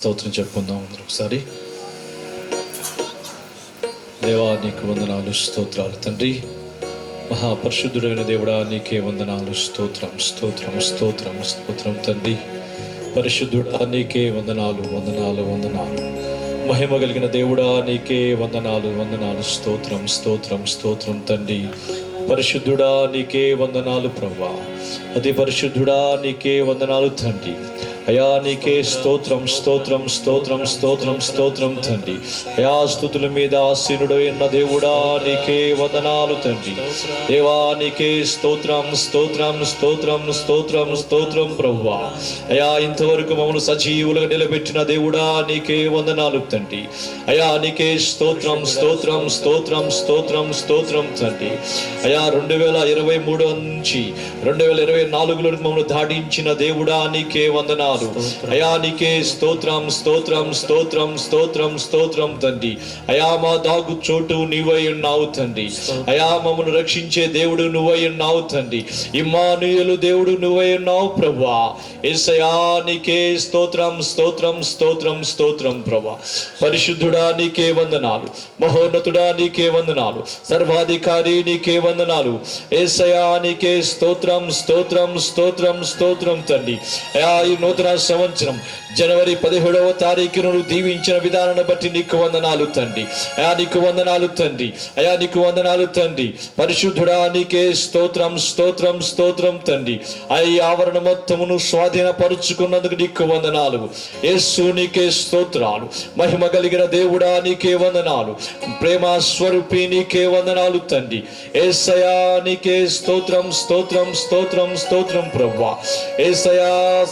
స్తోత్రం చెప్పుకుందాం ఒకసారి. దేవా నీకు వందనాలు స్తోత్రాలు తండ్రి. మహాపరిశుద్ధుడైన దేవుడా నీకే వందనాలు స్తోత్రం స్తోత్రం స్తోత్రం స్తోత్రం తండ్రి. పరిశుద్ధుడా నీకే వందనాలు వందనాలు వందనాలు. మహిమ కలిగిన దేవుడా నీకే వందనాలు వందనాలు స్తోత్రం స్తోత్రం స్తోత్రం తండ్రి. పరిశుద్ధుడా నీకే వందనాలు ప్రభా అతి పరిశుద్ధుడా నీకే వందనాలు తండ్రి. అయా నీకే స్తోత్రం స్తోత్రం స్తోత్రం స్తోత్రం స్తోత్రం తండ్రి అయా స్థుతుల మీద ఆసీనుడైన దేవుడా నీకే వందనాలు తండ్రి దేవా నీకే స్తోత్రం స్తోత్రం స్తోత్రం స్తోత్రం స్తోత్రం ప్రభువా అయా ఇంతవరకు మమ్మల్ని సజీవులుగా నిలబెట్టిన దేవుడా నీకే వందనాలు తండ్రి అయా నీకే స్తోత్రం స్తోత్రం స్తోత్రం స్తోత్రం స్తోత్రం తండ్రి అయా రెండు వేల ఇరవై మూడు నుంచి రెండు వేల ఇరవై నాలుగులో మమ్మల్ని దాటించిన దేవుడా నీకే వందనాలు అయా నీకే స్తోత్రం స్తోత్రం స్తోత్రం స్తోత్రం స్తోత్రం తండ్రి. అయా మా దాగు చోటు నీవై ఉన్నావు తండ్రి. అయా మమ్మల్ని రక్షించే దేవుడు నువ్వై ఉన్నావు తండ్రి. ఇమ్మానుయులు దేవుడు నువ్వై ఉన్నావు ప్రభా ఏసయా నీకే స్తోత్రం స్తోత్రం స్తోత్రం స్తోత్రం ప్రభా పరిశుద్ధుడా నీకే వందనాలు. మహోన్నతుడా నీకే వందనాలు. సర్వాధికారి నీకే వందనాలు. ఏసయా నీకే స్తోత్రం స్తోత్రం స్తోత్రం స్తోత్రం తండ్రి. అయా ఈ నూతన సంవత్సరం జనవరి పదిహేడవ తారీఖు నువ్వు దీవించిన విధానాన్ని బట్టి నీకు వందనాలు తండ్రి. అయా నీకు వందనాలు తండ్రి. అయా నీకు వందనాలు తండ్రి. పరిశుద్ధుడా నీకే స్తోత్రం స్తోత్రం స్తోత్రం తండ్రి. ఈ ఆవరణ మొత్తమును స్వాధీనపరుచుకున్నందుకు నీకు వందనాలు. యేసు నీకే స్తోత్రాలు. మహిమ కలిగిన దేవుడా నీకే వందనాలు. ప్రేమ స్వరూపి నీకే వందనాలు తండ్రి. ఏసయా నీకే స్తోత్రం స్తోత్రం స్తోత్రం స్తోత్రం ప్రభా. ఏసయా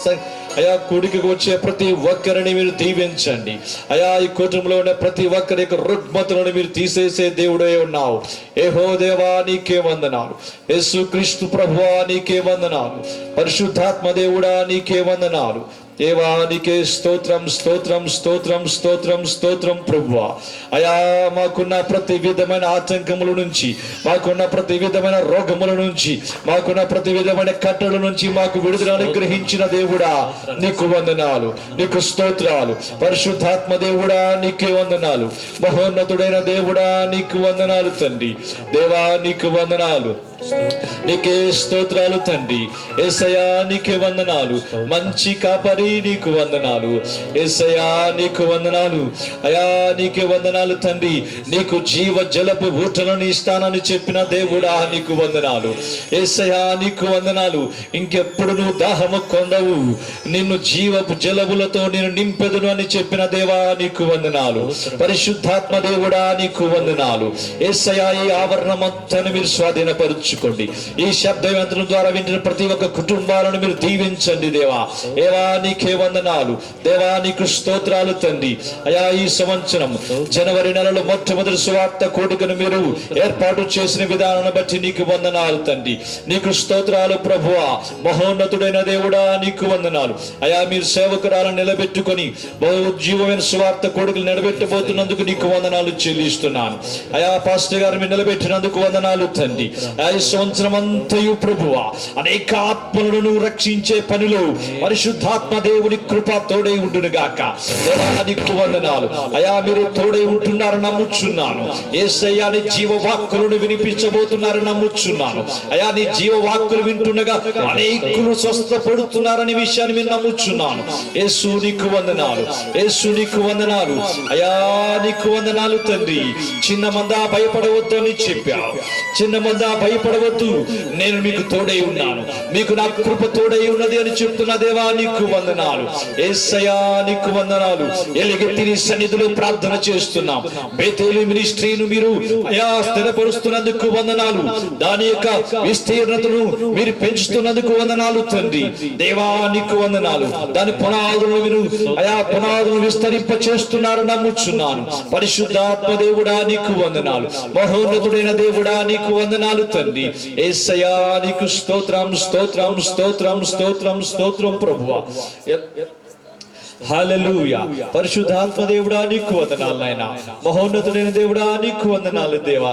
అయా కూడికి వచ్చే ప్రతి ఒక్కరిని మీరు దీవించండి. అయా ఈ కుటుంబంలో ఉన్న ప్రతి ఒక్కరి యొక్క రుగ్మతులను మీరు తీసేసే దేవుడే ఉన్నావు. ఏహో దేవా నీకే వందనాలు. యేసు క్రీస్తు ప్రభువా నీకే వందనాలు. పరిశుద్ధాత్మ దేవుడా నీకే వందనాలు. దేవానికే స్తోత్రం స్తోత్రం స్తోత్రం స్తోత్రం స్తోత్రం ప్రభువా. అయా మాకున్న ప్రతి విధమైన ఆతంకముల నుంచి మాకున్న ప్రతి విధమైన రోగముల నుంచి మాకున్న ప్రతి విధమైన కట్టల నుంచి మాకు విడుదల అనుగ్రహించిన దేవుడా నీకు వందనాలు నీకు స్తోత్రాలు. పరిశుద్ధాత్మ దేవుడా నీకే వందనాలు. మహోన్నతుడైన దేవుడా నీకు వందనాలు తండ్రి. దేవా నీకు వందనాలు. నీకే స్తోత్రాలు తండ్రి. ఏసయా నీకే వందనాలు. మంచి కాపరి నీకు వందనాలు. ఏసయా నీకు వందనాలు. అయా నీకే వందనాలు తండ్రి. నీకు జీవ జలపు ఊటలను ఇస్తానని చెప్పిన దేవుడా నీకు వందనాలు. ఏసయా నీకు వందనాలు. ఇంకెప్పుడు నువ్వు దాహము కొండవు. నిన్ను జీవపు జలములతో నేను నింపెదును అని చెప్పిన దేవా నీకు వందనాలు. పరిశుద్ధాత్మ దేవుడా నీకు వందనాలు. ఏసయా ఈ ఆవరణమంతను మీరు స్వాధీనపరుచుకోండి ఈ శబ్ద యంత్రం ద్వారా వింటున్న ప్రతి ఒక్క కుటుంబాలను మీరు దీవించండి దేవా. ఏవా నీకే వందనాలు. దేవా నీకు స్తోత్రాలు తండ్రి. అయా ఈ సంవత్సరం జనవరి నెలలో మొట్టమొదటి సువార్త కోడికను మీరు ఏర్పాటు చేసిన విధానాన్ని బట్టి నీకు వందనాలు తండ్రి. నీకు స్తోత్రాలు ప్రభువా. మహోన్నతుడైన దేవుడా నీకు వందనాలు. అయా మీరు సేవకురాలను నిలబెట్టుకొని బహు జీవమైన సువార్త కోడికలు నిలబెట్టబోతున్నందుకు నీకు వందనాలు చెల్లిస్తున్నాను. అయా పాస్టర్ గారు మీరు నిలబెట్టినందుకు వందనాలు తండ్రి. ఆ ఈ సంవత్సరం అంతయు ప్రభువా. అనేక ఆత్మలను నువ్వు రక్షించే పనిలో పరిశుద్ధాత్మ దేవుని కృప తోడై ఉండును గాక దేవా, నీకు వందనాలు. అయా మీరు తోడై ఉంటున్నారు నమ్ముచున్నాను. ఏసయ్యా నీ జీవ వినిపించబోతున్నారు నమ్ముచున్నాను. అయా నీ జీవవాక్కులు వింటుండగా అనేకులు స్వస్థపడుతున్నారనే విషయాన్ని మేము నమ్ముచున్నాను. యేసు నీకు వందనాలు. యేసు నీకు వందనాలు. అయా నీకు వందనాలు తండ్రి. చిన్న మందా భయపడవద్దు అని చెప్పావు. చిన్న మందా భయపడ భయపడవద్దు. నేను మీకు తోడై ఉన్నాను. మీకు నా కృప తోడై ఉన్నది అని చెప్తున్న దేవా నీకు వందనాలు. ఏసయా నీకు వందనాలు. ఎలుగెత్తి నీ సన్నిధిలో ప్రార్థన చేస్తున్నాం. బేతేలు మినిస్ట్రీను మీరు అయా స్థిరపరుస్తున్నందుకు వందనాలు. దాని యొక్క విస్తీర్ణతను మీరు పెంచుతున్నందుకు వందనాలు తండ్రి. దేవా నీకు వందనాలు. దాని పునాదులను మీరు అయా పునాదులను విస్తరింప చేస్తున్నారు నమ్ముచున్నాను. పరిశుద్ధాత్మ దేవుడా నీకు వందనాలు. మహోన్నతుడైన దేవుడా నీకు వందనాలు తండ్రి. ఏసయా నీకు స్తోత్రం స్తోత్రం స్తోత్రం స్తోత్రం స్తోత్రం ప్రభువ హల్లెలూయా. పరిశుద్ధాత్మ దేవుడా నీకు వందనాలు నాయన. మహోన్నతుడైన దేవుడా నీకు వందనాలు దేవా.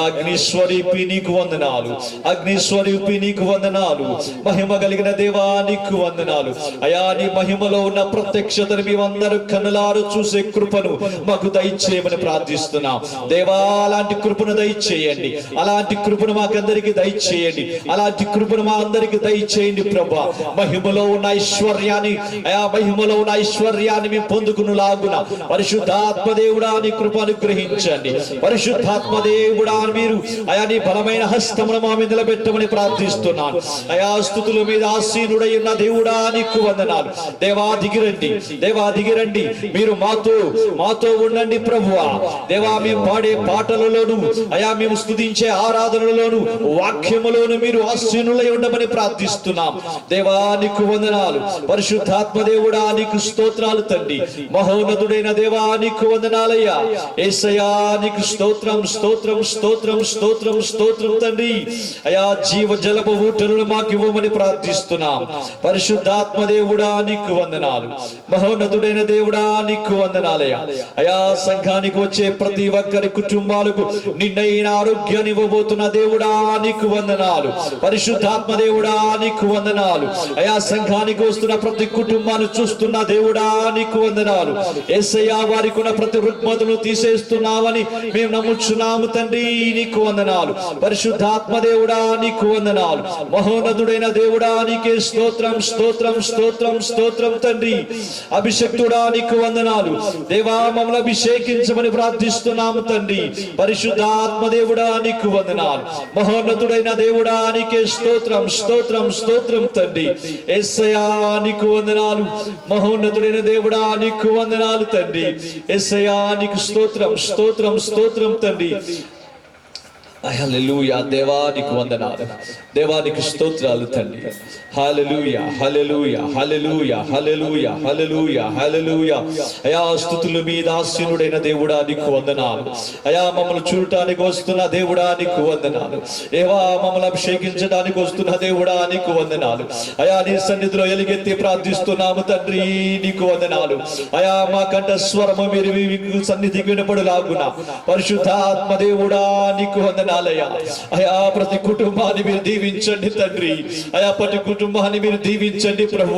అగ్నిస్వరూపి నీకు వందనాలు. అగ్నిస్వరూపి నీకు వందనాలు. మహిమ కలిగిన దేవా నీకు వందనాలు. అయా నీ మహిమలో ఉన్న ప్రత్యక్షతను మేమందరూ కన్నులారు చూసే కృపను మాకు దయచేయమని ప్రార్థిస్తున్నాం. దేవా అలాంటి కృపను దయచేయండి. అలాంటి కృపను మాకందరికి దయచేయండి. అలాంటి కృపను మా అందరికి దయచేయండి ప్రభా. మహిమలో ఉన్న ఐశ్వర్యాన్ని అయా మహిమలో ఉన్న ఐశ్వర్యాన్ని మేము పొందుకును లాగున పరిశుద్ధాత్మ దేవుడా నీ కృప అనుగ్రహించండి. పరిశుద్ధాత్మ దేవుడా మీరు అయా నీ బలమైన హస్తమును మా మీద నిలబెట్టమని ప్రార్థిస్తున్నాను. అయా స్థుతుల మీద ఆసీనుడై ఉన్న దేవుడా నీకు వందనాలు. దేవా దిగిరండి. దేవా దిగిరండి. మీరు మాతో మాతో ఉండండి ప్రభువా. దేవా మేము పాడే పాటలలోను అయా మేము స్తుతించే ఆరాధనలలోను వాక్యములోను మీరు ఆసీనులై ఉండమని ప్రార్థిస్తున్నాం. దేవా నీకు వందనాలు. పరిశుద్ధాత్మ దేవుడా నీకు స్తోత్రాలు తండ్రి. మహోన్నతుడైన దేవా నీకు వందనాలయ్యా. ఏసయా నీకు స్తోత్రం స్తోత్రం స్తోత్రం స్తోత్రం స్తోత్రం తండ్రి. అయా జీవ జలపు ఊటలను మాకు ఇవ్వమని ప్రార్థిస్తున్నాం. పరిశుద్ధాత్మ దేవుడా నీకు వందనాలు. మహోన్నతుడైన దేవుడా నీకు వందనాలయ్యా. అయా సంఘానికి వచ్చే ప్రతి ఒక్కరి కుటుంబాలకు నిన్నైన ఆరోగ్యాన్ని ఇవ్వబోతున్న దేవుడా నీకు వందనాలు. పరిశుద్ధాత్మ దేవుడా నీకు వందనాలు. అయా సంఘానికి వస్తున్న ప్రతి కుటుంబాన్ని చూస్తున్న దేవుడు నీకు వందనాలు. ఎస్ఐయా వారికి ఉన్న ప్రతి రుగ్మతులు తీసేస్తున్నావని మేము నమ్ముచున్నాము తండ్రి నీకు వందనాలు. పరిశుద్ధాత్మ దేవుడా నీకు వందనాలు. మహోన్నతుడైన దేవుడా నీకే స్తోత్రం స్తోత్రం స్తోత్రం స్తోత్రం తండ్రి. అభిషక్తుడా నీకు వందనాలు. దేవా మమ్మల్ని అభిషేకించమని ప్రార్థిస్తున్నాము తండ్రి. పరిశుద్ధాత్మ దేవుడా నీకు వందనాలు. మహోన్నతుడైన దేవుడా నీకే స్తోత్రం స్తోత్రం స్తోత్రం తండ్రి. ఎస్సయా నీకు వందనాలు. మహోన్నతుడైన దేవుడా నీకు వందనాలు తండ్రి. ఎస్ఐయా నీకు స్తోత్రం స్తోత్రం స్తోత్రం తండ్రి. దేవా నీకు వందనాలు. దేవానికి స్తోత్రాలు తండ్రి. హల్లెలూయా హల్లెలూయా హల్లెలూయా హల్లెలూయా హల్లెలూయా హల్లెలూయా అయా స్థుతులు మీ దాస్యుడైన దేవుడా నీకు వందనాలు. అయా మమ్మల్ని చూడటానికి వస్తున్న దేవుడా నీకు వందనాలు. ఏవా మమ్మల్ని అభిషేకించడానికి వస్తున్న దేవుడా నీకు వందనాలు. అయా నీ సన్నిధిలో ఎలుగెత్తి ప్రార్థిస్తున్నాము తండ్రి నీకు వందనాలు. అయా మా కంట స్వరము మీరు మీకు సన్నిధికి వినపడులాగున. పరిశుద్ధాత్మ దేవుడా నీకు వందనాలయ్యా. అయా ప్రతి కుటుంబాన్ని మీరు దీవించండి తండ్రి. అయా ప్రతి కుటుంబాన్ని మీరు దీవించండి ప్రభు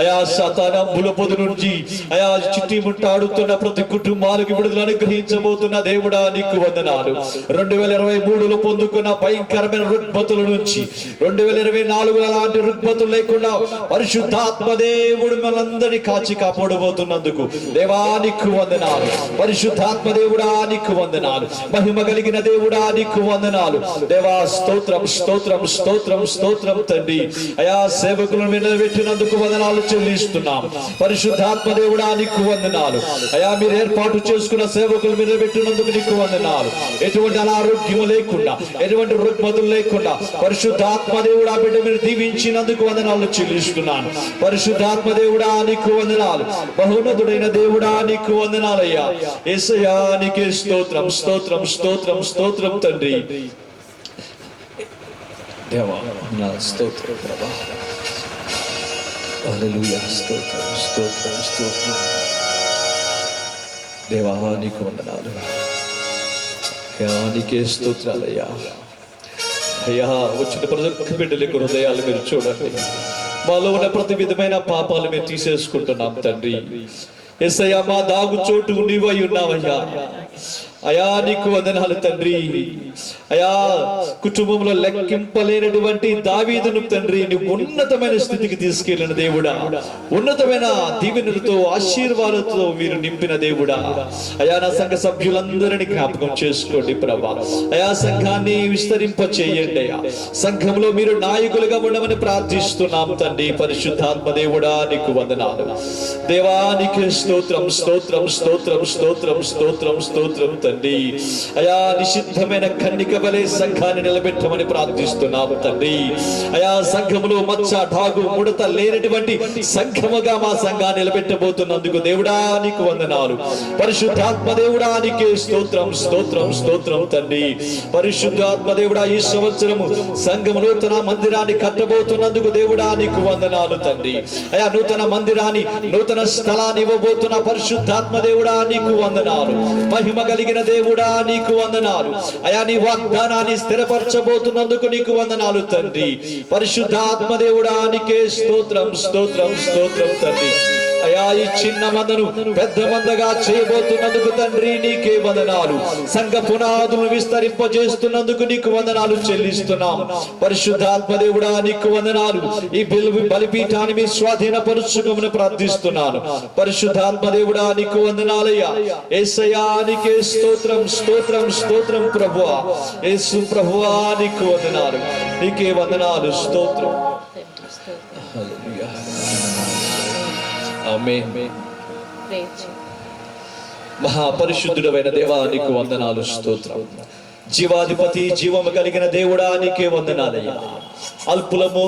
అయా సతానంబుల బులపొదు నుంచి అయా చుట్టి ముట్టాడుతున్న ప్రతి కుటుంబాలకు విడుదల అనుగ్రహించబోతున్న దేవుడా నీకు వందనాలు. రెండు వేల ఇరవై మూడులో పొందుకున్న భయంకరమైన రుగ్మతుల నుంచి రెండు వేల ఇరవై నాలుగు అలాంటి రుగ్మతులు లేకుండా పరిశుద్ధాత్మ దేవుడు మనందరినీ కాచి కాపాడబోతున్నందుకు దేవానికి వందనాలు. పరిశుద్ధాత్మ దేవుడా నీకు వందనాలు. మహిమ కలిగిన దేవుడా నీకు వందనాలు. దేవా స్తోత్రం స్తోత్రం స్తోత్రం స్తోత్రం తండ్రి. అయా సేవకులను నిలబెట్టినందుకు వందనాలు చెల్లిస్తున్నాం. పరిశుద్ధాత్మ దేవుడా నీకు వందనాలు. అయా మీరు ఏర్పాటు చేసుకున్న సేవకులు నిలబెట్టినందుకు నీకు వందనాలు. ఎటువంటి అనారోగ్యం లేకుండా ఎటువంటి రుగ్మతులు లేకుండా పరిశుద్ధాత్మ దేవుడా బిడ్డ మీరు దీవించినందుకు వందనాలు చెల్లిస్తున్నాను పరిశుద్ధాత్మ దేవుడా నీకు వందనాలు. బహున్నతుడైన దేవుడా నీకు వందనాలయ్యా. ఏసయ్యా నీకే స్తోత్రం స్తోత్రం స్తోత్రం స్తోత్రం తండ్రి. దేవా నా స్తోత్రం ప్రభా హల్లెలూయా స్తోత్రం స్తోత్రం స్తోత్రం దేవా నీకు వందనాలు అయ్యా నీకే స్తోత్రాలయ్యా అయ్యా వచ్చిన ప్రజలకు బిడ్డలకు హృదయాలు మీరు చూడండి మాలో ఉన్న ప్రతి విధమైన పాపాలు మేము తీసేసుకుంటున్నాం తండ్రి ఎస్ఐయా మా దాగు చోటు నీవై ఉన్నావయ్యా అయా నీకు వందనాలు తండ్రి. అయా కుటుంబంలో లెక్కింపలేనటువంటి దావీదును తండ్రి నువ్వు ఉన్నతమైన స్థితికి తీసుకెళ్ళిన దేవుడా. ఉన్నతమైన దీవెనలతో ఆశీర్వాదాలతో మీరు నింపిన దేవుడా. అయా నా సంఘ సభ్యులందరినీ జ్ఞాపకం చేసుకోండి ప్రభా. అయా సంఘాన్ని విస్తరింప చేయండి అయ్యా. సంఘంలో మీరు నాయకులుగా ఉండమని ప్రార్థిస్తున్నాం తండ్రి. పరిశుద్ధాత్మ దేవుడా నీకు వందనాలు. దేవా నీకు స్తోత్రం స్తోత్రం స్తోత్రం స్తోత్రం స్తోత్రం స్తోత్రం తండ్రి. అయా నిషిద్ధమైన కన్నిక వలె సంఘాన్ని నిలబెట్టమని ప్రార్థిస్తున్నాము తండ్రి. అయా సంఘములో మచ్చ ఠాగు ముడత లేనటువంటి సంఘముగా మా సంఘాన్ని నిలబెట్టబోతున్నందుకు దేవుడా నీకు వందనాలు. పరిశుద్ధాత్మ దేవుడా నీకే స్తోత్రం స్తోత్రం స్తోత్రం తండ్రి. పరిశుద్ధాత్మ దేవుడా ఈ సంవత్సరము సంఘము నూతన మందిరాన్ని కట్టబోతున్నందుకు దేవుడా నీకు వందనాలు తండ్రి. అయా నూతన మందిరాన్ని నూతన స్థలాన్ని ఇవ్వబోతున్న పరిశుద్ధాత్మ దేవుడా నీకు వందనాలు. మహిమ కలిగిన దేవుడా నీకు వందనాలు. అయా నీ వాగ్దానాన్ని స్థిరపరచబోతున్నందుకు నీకు వందనాలు తండ్రి. పరిశుద్ధాత్మ దేవుడా నీకే స్తోత్రం స్తోత్రం స్తోత్రం తండ్రి. అయా ఈ చిన్న మందను పెద్ద మందగా చేయబోతున్నందుకు తండ్రి నీకే వందనాలు. సంఘ పునాదులు విస్తరింపజేస్తున్నందుకు నీకు వందనాలు చెల్లిస్తున్నాం. పరిశుద్ధాత్మ దేవుడా నీకు వందనాలు. ఈ బిల్లు బలిపీఠాన్ని మీ స్వాధీనపరుచుకోమని ప్రార్థిస్తున్నాను. పరిశుద్ధాత్మ దేవుడా నీకు వందనాలయ్యా. ఏసయ్యా నీకే స్తోత్రం స్తోత్రం స్తోత్రం ప్రభువా. యేసు ప్రభువా నీకు వందనాలు. నీకే వందనాలు స్తోత్రం. ఆమేన్ మహాపరిశుద్ధుడమైన దేవా నీకు వందనాలు స్తోత్రం జీవాధిపతి జీవము కలిగిన దేవుడా నీకే వందనాలయ్యా అల్పులము